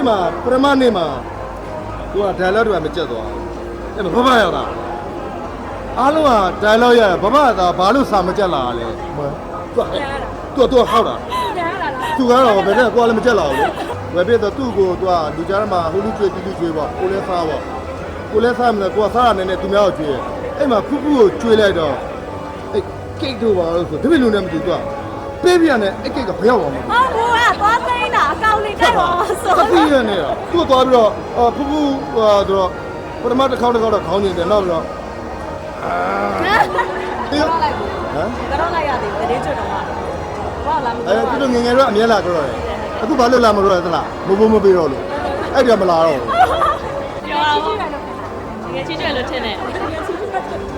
အဲ့မှာပရမနေ့မှာသူက dialogue တွေမကြက်သွားဘူးအဲ့မှာဘဘရောက်တာအားလုံးက dialogue ရဘဘကဘာလို့စာမကြက်လာလဲသူကသူကသူကဟောက်တာပြန်ရတာလားသူကတော့ဘယ်နဲ့ကိုယ်လည်းမကြက်လာဘူးလေဝယ်ပြတော့သူ့ကိုသူကလူကြားထဲမှာဟိုလူကျွေးတီလူကျွေးပေါ့ကိုလည်းစားပေါ့ကိုလည်းစားမလဲကိုကစားရနေနေသူများကိုကျွေးအဲ့မှာဖူးဖူးကိုကျွေးလိုက်တော့အဲ့ကိတ်တို့ပါလို့ဆိုတပည့်လူနဲ့မတူသူကပေးပြန်တယ်အဲ့ကိတ်ကဘယ်ရောက်အောင်မလဲဟောဘူကသွားသိမ်းတာအကောင်လေးကြိုက်ပါ ဆိုအပြီးရနေတာသူ့သွားပြီးတော့အာဖူးဖူးဟိုတော့ပထမတစ်ခေါက်တစ်ခေါက်တော့ခေါင်းနေတယ်နောက်ပြီးတော့အာတေးဟမ်ကတော့လိုက်ရသေးတယ်တည်းကျွတ်တော့မှာဘာလာမအဲသူတို့ငယ်ငယ်တော့အမြဲလာကြတော့တယ်အခုဘာလို့လာမလို့လဲသလားမဘိုးမပေးတော့လို့အဲ့ဒီကမလာတော့ဘူးပြောတာပေါ့ငယ်ချီကျွတ်လို့ထင်တယ်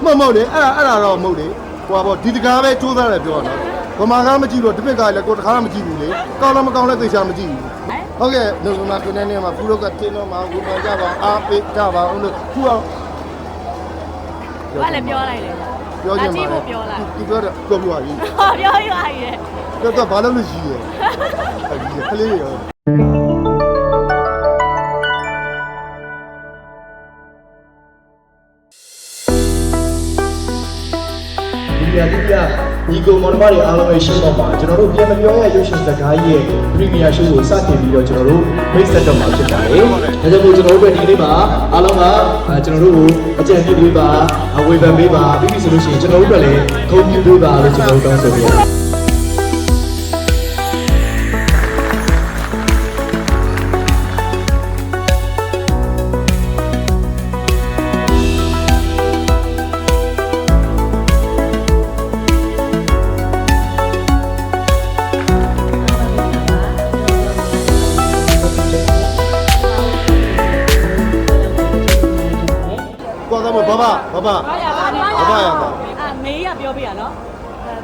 မဟုတ်မဟုတ်လေအဲ့ဒါအဲ့ဒါတော့မဟုတ်လေဟိုပါပေါ့ဒီတကားပဲစူးစမ်းတယ်ပြောတော့ဗမာကားမကြည့်တော့ဒီပစ်ကားလည်းကိုတခါမှမကြည့်ဘူးလေကောင်းလားမကောင်းလဲသိချာမကြည့်ဘူး ဟုတ်ကဲ့လုံလုံနာကိုနေနေမှာဖူးတော့ကတင်းတော့မှာဝေဖန်ကြပါအားပေးကြပါအောင်လို့ဖူးအောင်ဘာလဲပြောလိုက်လေပြောချင်ပါကြည့်ဖို့ပြောလိုက်သူပြောတယ်ပြောပြပါကြီးဟောပြောရရဲ့တော့တော့ဘာလို့လို့ရှိရဲအဲ့ဒီကလေးရောဒီ ပြတိပြညီကိုမောင်နှမတွေအားလုံးရဲ့ရှင်းတော့ပါကျွန်တော်တို့ပြန်မပြောရရုပ်ရှင်စကားရဲ့ Premier Show ကိုစတင်ပြီးတော့ကျွန်တော်တို့မိတ်ဆက်တော့မှာဖြစ်ပါတယ်။ဒါကြောင့်မို့ကျွန်တော်တို့ဒီနေ့မှာအားလုံးကအာကျွန်တော်တို့ကိုအကြံပြုပေးပါအဝေဖန်ပေးပါပြီးပြီဆိုလို့ရှိရင်ကျွန်တော်တို့အတွက်လည်းဂုဏ်ပြုပေးပါလို့ကျွန်တော်တို့တောင်းဆိုပေးပါတယ်။ ဘဘဘဘဘာရပါဘာရပါအမေကပြောပြရနော်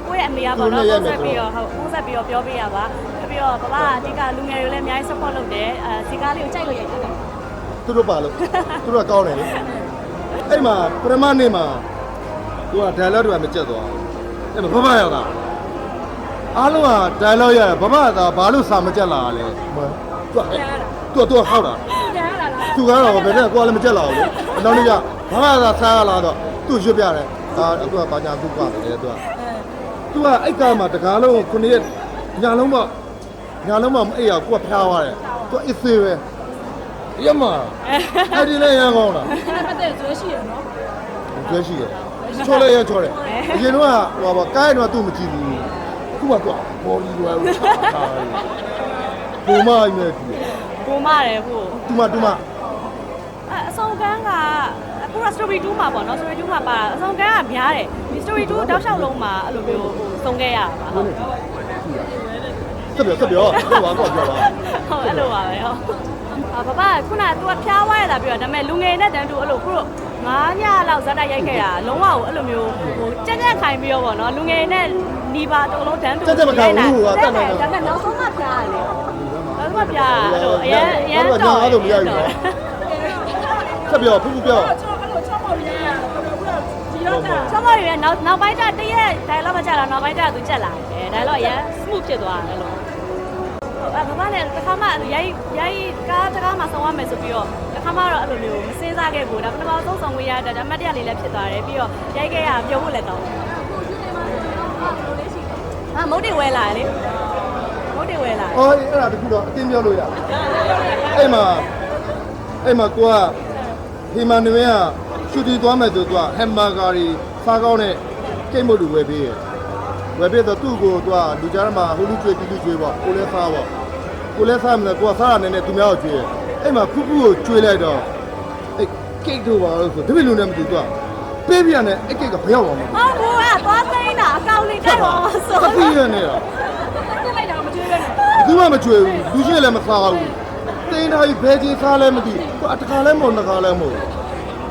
ကိုယ့်ရဲ့အမေကပေါ့နော်ပုံဆက်ပြီးတော့ဟုတ်ပုံဆက်ပြီးတော့ပြောပြရပါပြီးတော့ဘဘကအဓိကလူငယ်တွေလည်းအများကြီး support လုပ်တယ်အဲစီကားလေးကိုကြိုက်လို့ရိုက်တယ်သူတို့ပါလို့သူတို့ကကောင်းတယ်လေအဲ့မှာပရမနေ့မှာသူက dialogue တွေမကြက်သွားဘူးအဲ့မှာဘဘရောက်တာအားလုံးက dialogue ရဘဘကဘာလို့စာမကြက်လာလဲသူကသူကသူကဟောက်တာပြန်ရတာလားသူကတော့ဘယ်နဲ့ကိုယ်လည်းမကြက်လာဘူးလေအနောက်နေ့က ဘာမှသာစားရလာတော့သူ့ရွတ်ပြတယ်အာသူကဘာညာသူ့ပါတယ်သူကသူကအဲ့ကမှာတကားလုံးခုနှစ်ရက်ညာလုံးမညာလုံးမအဲ့ရကိုကဖျားသွားတယ်သူကအစ်သေးပဲရမအဲ့ဒီလည်းရန်ကောင်းတာပတ်သက်ဆွဲရှိရနော်ကျွဲရှိတယ်ချောလဲရချောတယ်အရင်တော့ဟိုပါကိုင်းတော့သူ့မကြည့်ဘူးခုကတော့ဘောလီလွယ်ကိုချတာပုံမအင်းနဲ့တူတယ်ကိုမတယ်ဟိုတူမတူမအအဆောင်ကန်းက အခုက story 2မှာပေါ့နော် story 2မှာပါအဆောင်ကန်းကများတယ်ဒီ story 2တောက်လျှောက်လုံးမှာအဲ့လိုမျိုးဟိုစုံခဲ့ရတာပါဟုတ်ဆက်ပြောဆက်ပြောပြောပါတော့ပြောပါဟုတ်အဲ့လိုပါပဲဟုတ်အာဘဘကခုနက तू ကဖျားသွားရတာပြောတာဒါပေမဲ့လူငယ်နဲ့တန်းတူအဲ့လိုခုတော့ငါးညလောက်ဇက်တိုက်ရိုက်ခဲ့တာလုံးဝအဲ့လိုမျိုးဟိုကြက်ကြက်ခိုင်ပြီးတော့ပေါ့နော်လူငယ်နဲ့နီးပါအတုံးလုံးတန်းတူဒါပေမဲ့နောက်ဆုံးမှဖျားရတယ်နောက်ဆုံးမှဖျားအဲ့လိုအရင်အရင်တော့ဆက်ပြောဖူးဖူးပြော ဆောမရရဲ့နောက်နောက်ပိုင်းကျတရက် dialogue မကြတာနောက်ပိုင်းကျသူကြက်လာတယ် dialogue အရင် smooth ဖြစ်သွားတယ်လို့အဲ့ဘာမှလည်းတစ်ခါမှရိုက်ရိုက်ကားတစ်ခါမှဆောင်ရမယ်ဆိုပြီးတော့တစ်ခါမှတော့အဲ့လိုမျိုးမစင်းစားခဲ့ဘူးဒါပထမဆုံးဆောင်ဝေးရတဲ့ဒါမှတ်တရလေးလည်းဖြစ်သွားတယ်ပြီးတော့ရိုက်ခဲ့ရပြောဖို့လည်းကောင်းတယ်ဟာမုတ်တွေဝဲလာတယ်လေမုတ်တွေဝဲလာတယ်အော်အဲ့ဒါတခုတော့အတင်းပြောလို့ရအဲ့မှာအဲ့မှာကိုကဟီမန်နွေက ရှူတီသွားမယ်ဆိုတော့ဟမ်ဘာဂါရီစားကောင်းတဲ့ကိတ်မုတ်တွေဝယ်ပေးရဝယ်ပေးတော့သူ့ကိုသူကလူကြားထဲမှာဟိုလူကျွေးတီလူကျွေးပေါ့ကိုလည်းစားပေါ့ကိုလည်းစားမလဲကိုကစားရနေနေသူများကိုကျွေးအဲ့မှာဖူးဖူးကိုကျွေးလိုက်တော့အဲ့ကိတ်တို့ပါလို့ဆိုတပည့်လူနဲ့မတူသူကပေးပြန်တယ်အဲ့ကိတ်ကဘယ်ရောက်အောင်မလဲဟောဘူကသွားသိမ်းတာအကောင်လေးကြိုက်ပါဆိုအပြီးရနေတာတက်လိုက်တာမကြွေးပဲနဲ့ဘူးမှမကြွယ်ဘူးလူချင်းလည်းမစားဘူးတင်းထားပြီးဘဲချင်းစားလည်းမသိဘူးအတခါလည်းမဟုတ်နှစ်ခါလည်းမဟုတ်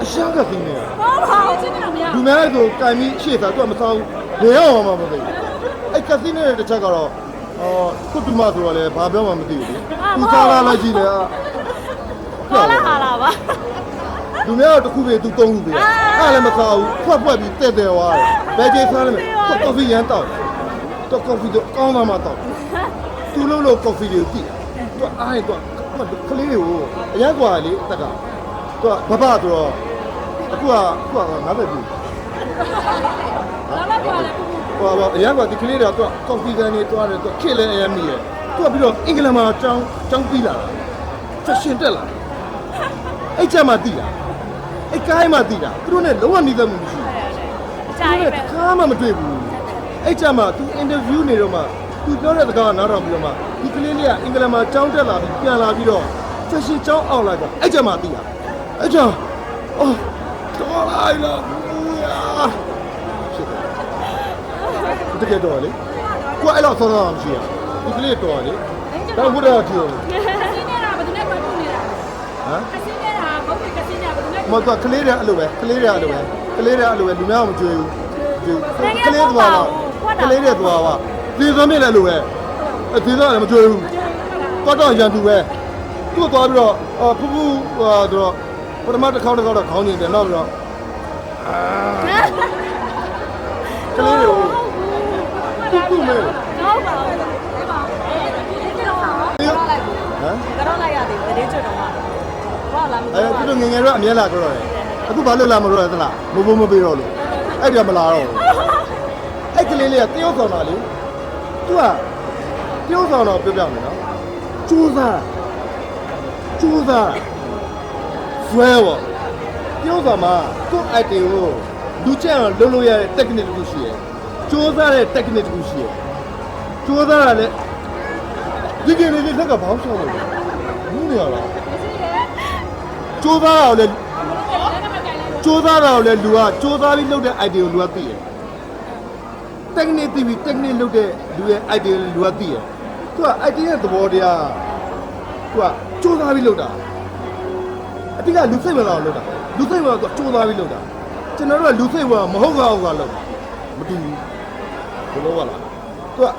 အရှာကသိနေတာဘာမှမချင်းနေတာမရလူများဆိုကင်ပြီးရှေ့သာသူကမစားဘူးလေရောက်အောင်မှမသိဘူးအဲ့ကသိနေတဲ့တစ်ချက်ကတော့အော်ကုတ္တမဆိုတော့လည်းဘာပြောမှမသိဘူးလေသူစားလာလိုက်ကြည့်တယ်ဟာလာဟာလာပါလူများတော့တစ်ခုပဲသူသုံးခုပဲအဲ့လည်းမစားဘူးဖွက်ဖွက်ပြီးတဲ့တဲ့သွားတယ်ဘယ်ကျေးစားလဲမယ်ကော်ဖီရမ်းတောက်တော့ကော်ဖီတော့ကောင်းသားမှတောက်သူလုံးလုံးကော်ဖီတွေကိုကြည့်သူအားရတော့ကလေးတွေကိုအရက်ကွာလေအသက်က သူကဘဘဆိုတော့အခုကအခုက90ပြီလာလာပြောလေပူပူဟိုကအရက်ကဒီကလေးတွေကသူကကော်ဖီကန်တွေတွားတယ်သူကခက်လဲအရမ်းမိတယ်သူကပြီးတော့အင်္ဂလန်မှာကျောင်းကျောင်းပြီးလာတာဆက်ရှင်တက်လာအဲ့ချက်မှတည်တာအဲ့ကိုင်းမှတည်တာသူတို့နဲ့လုံးဝနှိစက်မှုမရှိဘူးအချိုင်းပဲတစ်ခါမှမတွေ့ဘူးအဲ့ချက်မှ तू အင်တာဗျူးနေတော့မှ तू ပြောတဲ့စကားကနားထောင်ပြီးတော့မှဒီကလေးလေးကအင်္ဂလန်မှာကျောင်းတက်လာပြီးပြန်လာပြီးတော့ဆက်ရှင်ကျောင်းအောင်လာကြအဲ့ချက်မှတည်တာ အဲ့ကြအော်တော်လိုက်လားဘူးယာတကယ်တော့လေကိုအဲ့လောက်ဆောဆောမရှိရဒီကလေးတော်လေတော့ဘုရားကြည့်ကစင်းနေတာဘယ်သူနဲ့ပတ်လို့နေတာဟမ်ကစင်းနေတာဘုတ်ကစင်းနေတာဘယ်သူနဲ့မတော်ကလေးတွေအဲ့လိုပဲကလေးတွေအဲ့လိုပဲကလေးတွေအဲ့လိုပဲလူများမကြွေဘူးကြွေကလေးသွားပါကလေးတွေသွားပါဒီသမီးလည်းလိုပဲအဒီသားလည်းမကြွေဘူးတော့တော့ရန်သူပဲသူ့သွားပြီးတော့အဖူးဖူးဟိုတော့ ပထမတစ်ခေါက်တစ်ခေါက်တော့ခေါင်းနေတယ်နောက်ပြီးတော့ကလေးတွေကိုသူ့သူ့မဲဟုတ်ပါဘူးဟမ်ကတော့လိုက်ရသေးတယ်တည်ကျွတ်တော့မှဘာလာမအဲသူတို့ငယ်ငယ်တော့အမြဲလာကြတော့တယ်အခုဘာလို့လာမလို့လဲသလားမဘိုးမပေးတော့လို့အဲ့ဒီကမလာတော့ဘူးအဲ့ကလေးလေးကတယောက်ဆောင်တာလေသူကတယောက်ဆောင်တော့ပြောပြမယ်နော်ကျိုးစားကျိုးစား ဆွဲပေါ့တယောက်ဆောင်မှာသူ့ item ကိုလူချက်အောင်လုပ်လို့ရတဲ့ technique တစ်ခုရှိရယ်ကျိုးစားတဲ့ technique တစ်ခုရှိရယ်ကျိုးစားတာလည်းဒီကနေ့ဒီလက်ကဘောင်းဆောင်လို့ဘူးနေရလားကျိုးစားတာလည်းစူးစမ်းတာကိုလည်းလူကစူးစမ်းပြီးလုပ်တဲ့ idea ကိုလူကသိတယ်။ technique သိပြီး technique လုပ်တဲ့လူရဲ့ idea ကိုလူကသိတယ်။သူက idea ရဲ့သဘောတရားသူကစူးစမ်းပြီးလုပ်တာ။အ တိကလူစိတ်ဝင်စားအောင်လုပ်တာ။လူစိတ်ဝင်စားသူကစူးစမ်းပြီးလုပ်တာ။ကျွန်တော်တို့ကလူစိတ်ဝင်မဟုတ်ပါဘူးကလုပ်တာ။မတူဘူး။ဘယ်လိုပါလား။သူက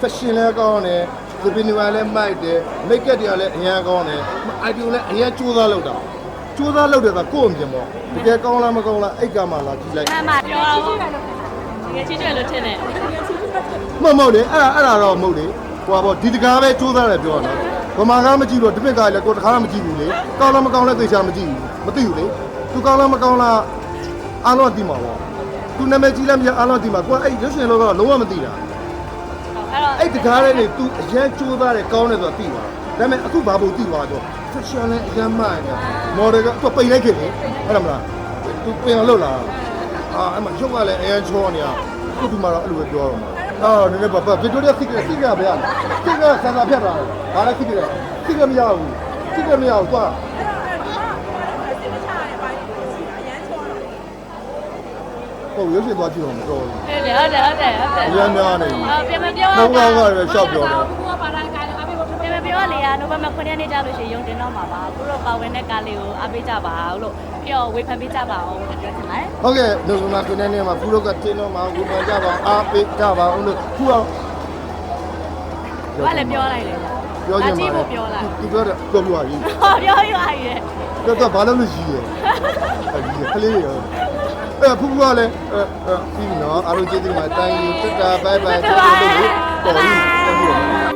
fashion လည်းကောင်းတယ်။သပင်တွေလည်းမိုက်တယ်။ make up တွေကလည်းအများကောင်းတယ်။ idea ကိုလည်းအများစူးစမ်းလုပ်တာ။စူးစမ်းလုပ်တယ်ဆိုကိုယ့်အမြင်ပေါ့တကယ်ကောင်းလားမကောင်းလားအဲ့ကမှလာကြည့်လိုက်အမှန်ပြောတော့တကယ်ချစ်ကျွတ်လို့ထင်တယ်မဟုတ်မဟုတ်လေအဲ့ဒါအဲ့ဒါတော့မဟုတ်လေဟိုပါပေါ့ဒီတကားပဲစူးစမ်းတယ်ပြောတာ ဗမာကားမကြည့်တော့တစ်ပစ်ကားလည်းကိုယ်တခါမှမကြည့်ဘူးလေကောင်းလားမကောင်းလဲသိချာမကြည့်ဘူးမသိဘူးလေသူကောင်းလားမကောင်းလားအားလုံးကသိမှာပေါ့သူနာမည်ကြီးလားမကြီးအားလုံးကသိမှာကိုယ်အဲ့ရွှေရှင်လောကတော့လုံးဝမသိတာအဲ့တော့အဲ့တကားလေးနေ तू အရန်စူးစမ်းတယ်ကောင်းတယ်ဆိုတာသိပါဒါပေမဲ့အခုဘာလို့သိသွားတော့ fashion လည်းအရန်မှန်တယ် model ကသူပိတ်လိုက်ခဲ့တယ်ဟုတ်တယ်မလား तू ပြင်အောင်လုပ်လာအာအဲ့မှာရုပ်ကလည်းအရန်ချောနေတာခုဒီမှာတော့အဲ့လိုပဲပြောတော့မှာ အော်နည်းနည်းပါပါ Victoria Secret Secret ပဲရ။ Secret ဆန်ဆာဖြတ်တာ။ဘာလဲ Secret ။ Secret မရဘူး။ Secret မရဘူးသွား။ဟုတ်ရွှေသွားကြည့်တော့မတော်ဘူးဟုတ်တယ်ဟုတ်တယ်ဟုတ်တယ်ဟုတ်တယ်။အရန်များနေပြီအော်ပြန်မပြော။ဘုံကောင်းကလည်းရှောက်ပြောတယ် ဘူးကပါလာကြတယ်အမေဘုတ် ပြ န်မပြောလေကနိုဘယ်မှာ9ရက်နေ့ကြာလို့ရှိရင်ရုံတင်တော့မှာပါအခုတော့ပါဝင်တဲ့ကားလေးကိုအားပေးကြပါအောင်လို့ပြီးတော့ဝေဖန်ပေးကြပါအောင်လို့ပြောချင်ပါတယ်။ဟုတ်ကဲ့နိုဝင်ဘာ9ရက်နေ့မှာဖူရောကတင်းတော့မှာဝေဖန်ကြပါအားပေးကြပါအောင်လို့ခုအောင်ဘာလဲပြောလိုက်လေပြောချင်ပါကြည့်တယ်ဖို့ပြောလိုက်။ तू ပြောတယ်ပြောပြပါပြီဟောပြောရရည်။တော့တော့ဘာလို့လို့ရှိရဲ။အဲဒီကလေးရောအဲဖူဖူကလည်းအဲပြီးနော်အားလုံးကျေးဇူးပါတိုင်းယူတက်တာဘိုင်ဘိုင်တော်တော်လေးတော်ပြီတော်ပြီ